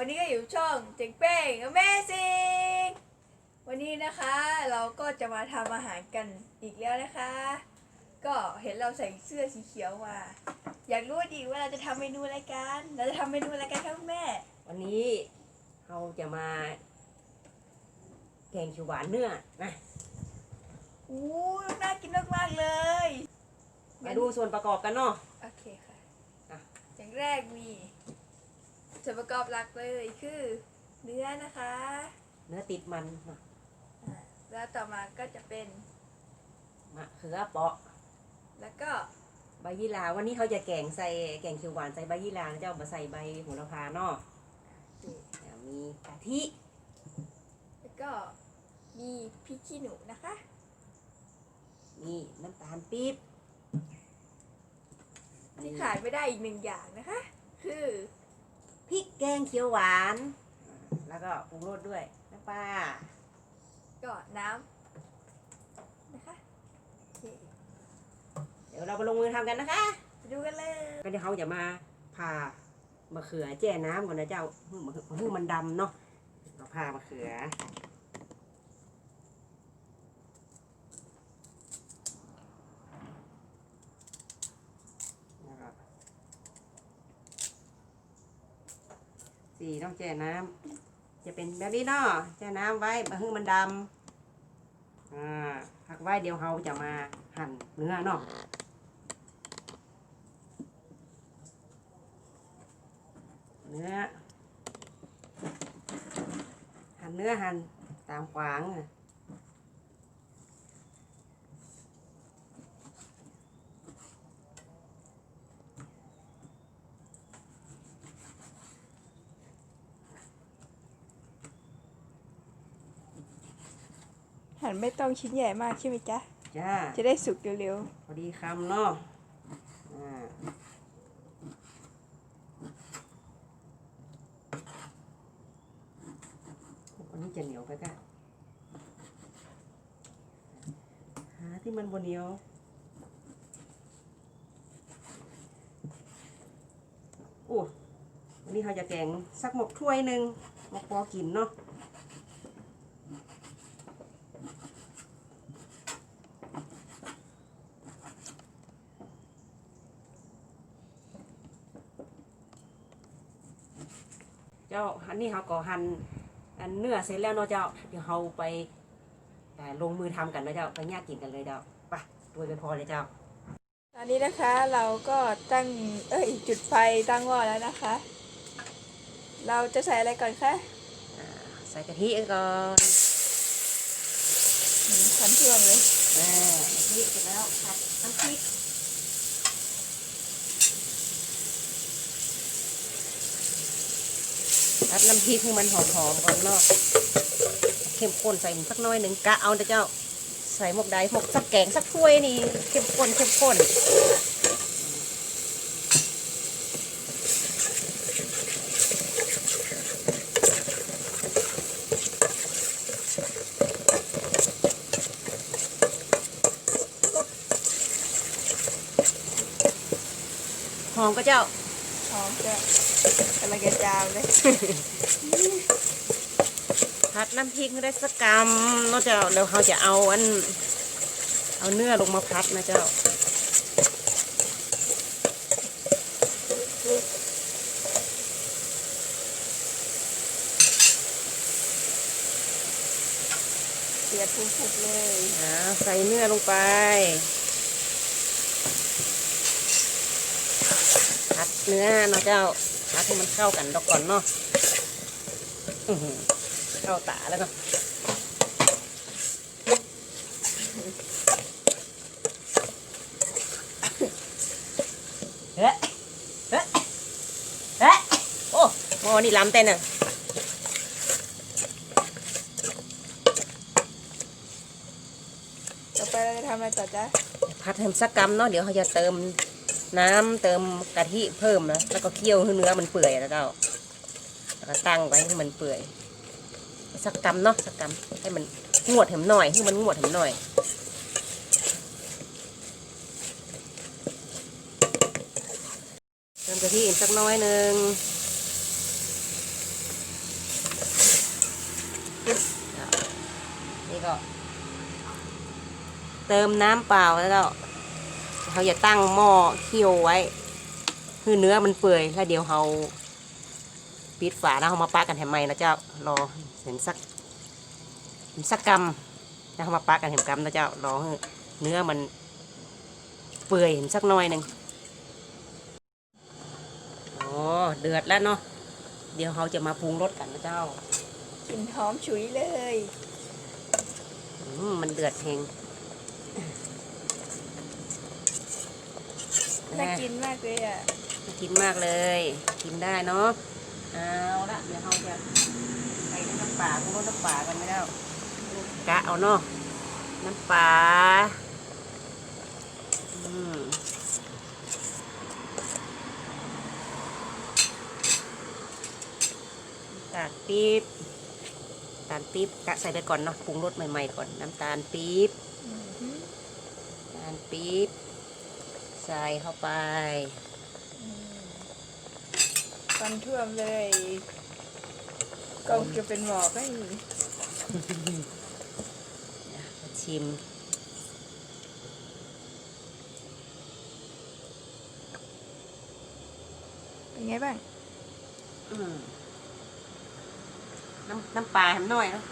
วันนี้ก็อยู่ช่องเจ๋งเป้ง Amazing วันนี้นะคะเราก็จะมาทำอาหารกันอีกแล้วนะคะ ก็เห็นเราใส่เสื้อสีเขียวมา อยากรู้ดีว่าเราจะทำเมนูอะไรกัน เราจะทำเมนูอะไรกันคะคุณแม่ วันนี้เราจะมา แกงเขียวหวานเนื้อนะอู้น่ากินมากๆเลยมาดูส่วนประกอบกันเนาะโอเคค่ะ อะ อย่างแรกมี ส่วนประกอบหลักเลยคือเนื้อนะคะ เนื้อติดมันมาอ่าแล้วต่อมาก็จะเป็นมะเขือเปาะ แล้วก็ใบยี่หราวันนี้เขาจะแกงใส่แกงเขียวหวานใส่ใบยี่หราแล้วจะเอามาใส่ใบโหระพาเนาะแล้วมีกะทิ แล้วก็มีพริกขี้หนูนะคะ มีน้ำตาลปี๊บที่ขาดไม่ได้อีกหนึ่งอย่างนะคะ คือ พริกแกงเขียวหวานอ่าแล้วก็ปรุงรสด้วยน้ำปลาก็น้ำนะคะโอเคเดี๋ยวเราไปลงมือทำกันนะคะไปดูกันเลยก็เดี๋ยวเขาจะมาผ่ามะเขือแจ้น้ำก่อนนะเจ้าเพื่อเพื่อมันดำเนาะเราผ่ามะเขือนะครับ สี่ต้องแจ่น้ำจะเป็นแบบนี้เนาะแจ่น้ำไว้เพื่งมันดำอ่าพักไว้เดี๋ยวเขาจะมาหั่นเนื้อเนาะเนื้อหั่นเนื้อหั่นตามขวางอะ หั่นไม่ต้องชิ้นใหญ่มากใช่ไหมจ๊ะ จ้า จะได้สุกเร็วพอดีคำเนาะอ่าอันนี้จะเหนียวไปกะหาที่มันบนเหนียว โอ้วันนี้เขาจะแกงสักหมกถ้วยหนึ่งหมกพอกินเนาะ เจ้าอันนี้เขาก็หั่นอันเนื้อเสร็จแล้วเนาะเจ้า เดี๋ยวเราไปอ่าลงมือทำกันนะเจ้าไปย่างกินกันเลยเจ้าไปด้วยไปพอเลยเจ้าๆตอนนี้นะคะเราก็ตั้งเอ้ยจุดไฟตั้งหม้อแล้วนะคะ เราจะใส่อะไรก่อนคะอ่าใส่กะทิก่อนอืมคันท่วมเลยอ่ากะทิเสร็จแล้วผัดน้ำพริก ผัดน้ำพริกให้มันหอมๆก่อนเนาะเข้มข้นใส่สักน้อยหนึ่งกะเอาเด้อเจ้าใส่หมกใดหมกสักแกงสักถ้วยนี่เข้มข้นเข้มข้นหอมก็เจ้าหอมจ้ะ กำลังจะจามเลยผัดน้ำพริกให้ได้สักกรัมเนาะเจ้าแล้วเขาจะเอาอัน เอาเนื้อลงมาพัดนะเจ้าเสียดผุบๆเลยอ่าใส่เนื้อลงไปผัดเนื้อเนาะเจ้า ผัดให้มันเข้ากันดอกก่อนเนาะอื้อหือเข้าตาแล้วเนาะเฮ้ยเฮ้ยเฮ้ยโอ้หม้อนี่ล้ำเต้นอะต่อไปเราจะทำอะไรต่อจ๊ะผัดให้สักกรัมเนาะเดี๋ยวเขาจะเติม น้ำเติมกะทิเพิ่มนะ แล้วก็เคี่ยวให้เนื้อมันเปื่อยแล้วก็แล้วก็ตั้งไว้ให้มันเปื่อย สักกรัมเนาะสักกรัมให้มันงวดเห็มหน่อยให้มันงวดเห็มหน่อยเติมกะทิอีกสักน้อยหนึ่งนี่ก็ เติมน้ำเปล่าแล้วก็ เขาจะตั้งหม้อเคี่ยวไว้คือเนื้อมันเปื่อยแล้วเดี๋ยวเขาปิดฝาแล้วเขามาปะกันแหมใหม่นะเจ้ารอเห็นสักเห็นสักกำแล้วเขามาปะกันแหมกำนะเจ้ารอให้เนื้อมันเปื่อยเห็นสักหน่อยหนึ่งอ๋อเดือดแล้วเนาะเดี๋ยวเขาจะมาปรุงรสกันนะเจ้ากลิ่นหอมฉุยเลยอืมมันเดือดเฮง น่ากินมากเลยอะน่ากินมากเลย กินได้เนาะเอาละเดี๋ยวเราจะใส่น้ำปลาพวกน้ำปลากันไม่แล้วกะเอาเนาะน้ำปลาอืมตาลปี๊บตาลปี๊บกะใส่ไปก่อนเนาะปรุงรสใหม่ๆก่อนน้ำตาลปี๊บอือหือน้ำตาลปี๊บ ใส่เข้าไปอืมควันท่วมเลยกล้องจะเป็นหมอกให้ชิม เป็นไงบ้าง อืมน้ำน้ำปลาให้มันหน่อยเนาะ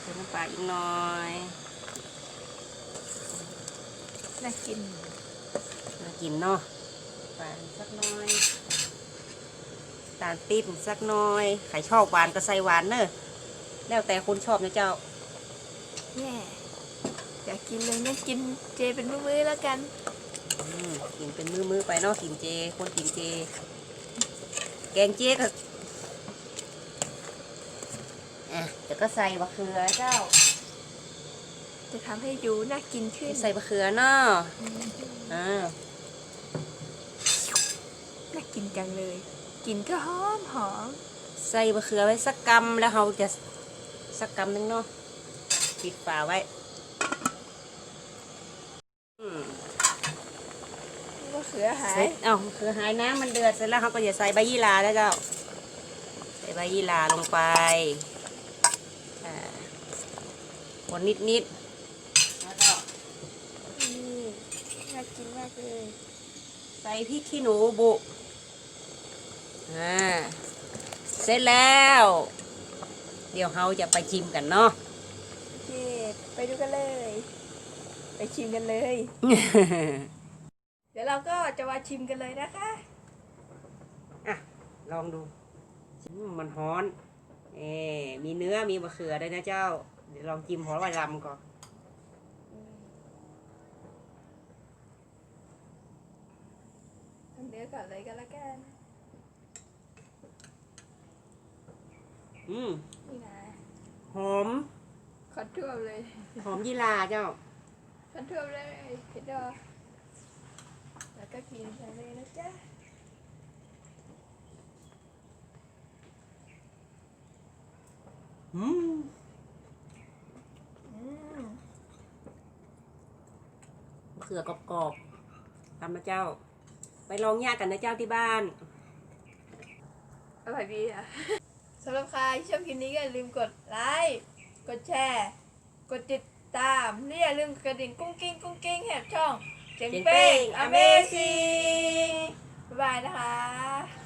เติมน้ำปลาอีกหน่อย น่ากินมากินเนาะปลาสักหน่อยตาลปี๊บสักหน่อยใครชอบหวานก็ใส่หวานเนอะแล้วแต่คนชอบนะเจ้าแย่อยากกินเลยงั้นกินเจเป็นมื้อๆแล้วกันอืมกินเป็นมือๆไปเนาะกินเจ คนกินเจ แกงเจก็อะเดี๋ยวก็ใส่บะเขือเจ้า จะทำให้ยูน่ากินขึ้นใส่บะเขือเนาะอืมอ่าน่ากินจังเลยกลินก็หอมหอมใส่บะเขือไว้สักกำแล้วเราจะสักกำหนึงเนาะปิดฝาไว้อืมมะเขือหาเสร็ยจเอ้าคือหายน้ำมันเดือดเสร็จแล้วเขาก็จะใส่ใบยี่หร่าแล้วเจ้าใส่ใบยี่หร่าลงไปอ่าคนนิดนิดๆแล้วก็ นี่น่ากินมากเลย ใส่พริกขี้หนูบุอ่าเสร็จแล้ว เดี๋ยวเราจะไปชิมกันเนาะโอเคไปดูกันเลย ไปชิมกันเลย เดี๋ยวเราก็จะมาชิมกันเลยนะคะ อะ ลองดูอืมมันฮ้อน เอมีเนื้อมีมะเขือด้วยนะเจ้า เดี๋ยวลองจิ้มหอไวลำก่อน ทำ เนื้อก่อนเลยก็แล้วกัน อืมนี่นะหอมคอนทั่วมเลยหอมยี่หร่าเจ้าคอนทั่วมเลยเห็นดอแล้วก็กินไปเลยนะจ๊ะอืมอืมมะเขือกรอบๆทำนะเจ้า ไปลองย่างกันนะเจ้าที่บ้าน อร่อยดีอะ สำหรับใครที่ชอบคลิปนี้ก็อย่าลืมกดไลค์ กดแชร์ กดติดตามและอย่าลืมกระดิ่งกุ้งกิ้งกุ้งกิ้งแหบช่องเจ๋งเจ๋งเป้เป้งง Amazing บ๊ายบายนะคะ